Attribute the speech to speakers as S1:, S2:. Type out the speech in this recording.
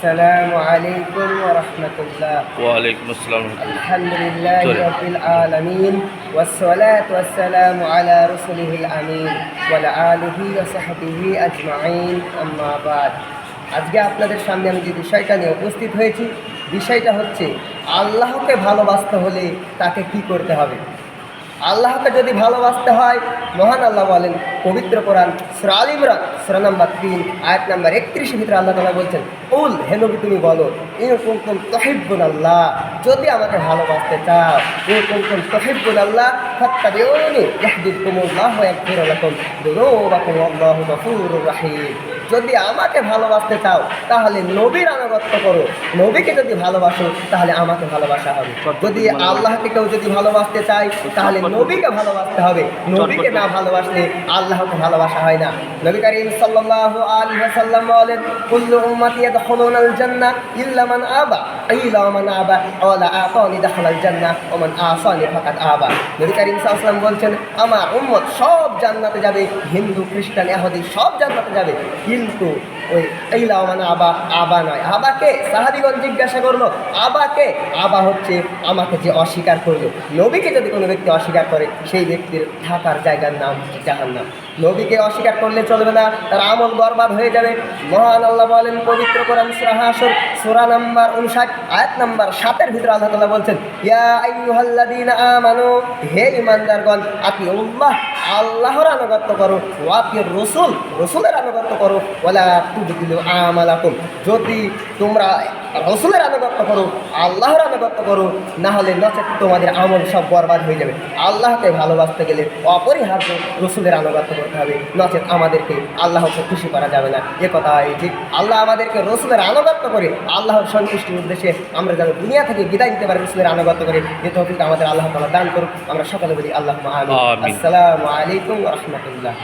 S1: السلام عليكم ورحمة الله
S2: ওয়ালাইকুম আসসালাম
S1: الحمد لله
S2: سوري.
S1: رب العالمين والصلاة والسلام على رسله الأمين وعلى آله وصحبه أجمعين أما بعد আজকে আপনাদের সামনে আমি যে বিষয়টা নিয়ে উপস্থিত হয়েছি বিষয়টা হচ্ছে আল্লাহকে ভালোবাসতে হলে তাকে কি করতে হবে আল্লাহকে যদি ভালোবাসতে হয় মহান আল্লাহ বলেন পবিত্র কোরআন সুরা আল ইমরান সুরা নাম্বার তিন, আয়াত নাম্বার একত্রিশের ভিতরে আল্লাহ তালা বলছেন, উল, হে নবী, তুমি বলো ইন কোন তহিবুল আল্লাহ যদি আমাকে ভালোবাসতে চাও ইন কুমকুম তহিবুল আল্লাহ ওয়া ইয়াগফির লাকুম যুনুবাকুম আল্লাহু রাহিম যদি আমাকে ভালোবাসতে চাও, তাহলে নবীর আনুগত্য করো, নবীকে যদি ভালোবাসো, তাহলে আমাকে ভালোবাসা হবে, যদি আল্লাহকে কেউ যদি ভালোবাসতে চায়, তাহলে নবীকে ভালোবাসতে হবে, নবীকে না ভালোবাসলে আল্লাহকে ভালোবাসা হয় না, নবী করিম সাল্লাল্লাহু আলাইহি ওয়াসাল্লাম বলেন, কুল্লু উম্মতি ইয়াদখুলুনাল জান্নাহ ইল্লা মান আবা। ইল্লা মান আবা। ওয়ালা আতানি দাখালাল জান্নাহ ওয়া মান আসানি ফাকাদ আবা। নবী করিম সাল্লাল্লাহু বলছেন, আমার উম্মত সব জান্নাতে যাবে, হিন্দু, খ্রিস্টান, ইহুদি সব জান্নাতে যাবে। কিন্তু ওই ইল্লা মান আবা আবা নয়। আবাকে সাহাবীগণ জিজ্ঞাসা করল, আবাকে? আবা হচ্ছে আমাকে যে অস্বীকার করল। নবীকে যদি কোনো ব্যক্তি অস্বীকার করে, সেই ব্যক্তির থাকার জায়গার নাম জাহান্নাম। নবীকে অস্বীকার করলে চলবে না, তার আমল বরবাদ হয়ে যাবে। মহান আল্লাহ বলেন, পবিত্র কোরআন সূরা হাসর, সূরা নাম্বার 59 আয়াত নাম্বার 7 এর ভিতরে আল্লাহ তাআলা বলছেন, ইয়া আইয়ুহাল্লাযীনা আমানু, হে ঈমানদারগণ আতিউল্লাহ, আল্লাহর আনুগত্য করো, ওয়া আতিউর রাসূল, রাসূলের আনুগত্য করো, ওয়ালা তুবদিলু আমালাকুম। যদি তোমরা রসুলের আনুগত্য করো আল্লাহর আনুগত্য করো না হলে নচেত তোমাদের আমল সব বরবাদ হয়ে যাবে। আল্লাহকে ভালোবাসতে গেলে অপরিহার্য রসুলের আনুগত্য করতে হবে। নচেত আমাদেরকে আল্লাহকে খুশি করা যাবে না। এ কথা যে আল্লাহ আমাদেরকে রসুলের আনুগত্য করে আল্লাহর সন্তুষ্টির উদ্দেশ্যে আমরা যেন দুনিয়া থেকে বিদায় নিতে পারি রসুলের আনুগত্য করে যে তৌফিক আমাদের আল্লাহ তালা দান করুক। আমরা সকলে বলি আল্লাহ। আসসালামু আলাইকুম রহমতুল্লাহ।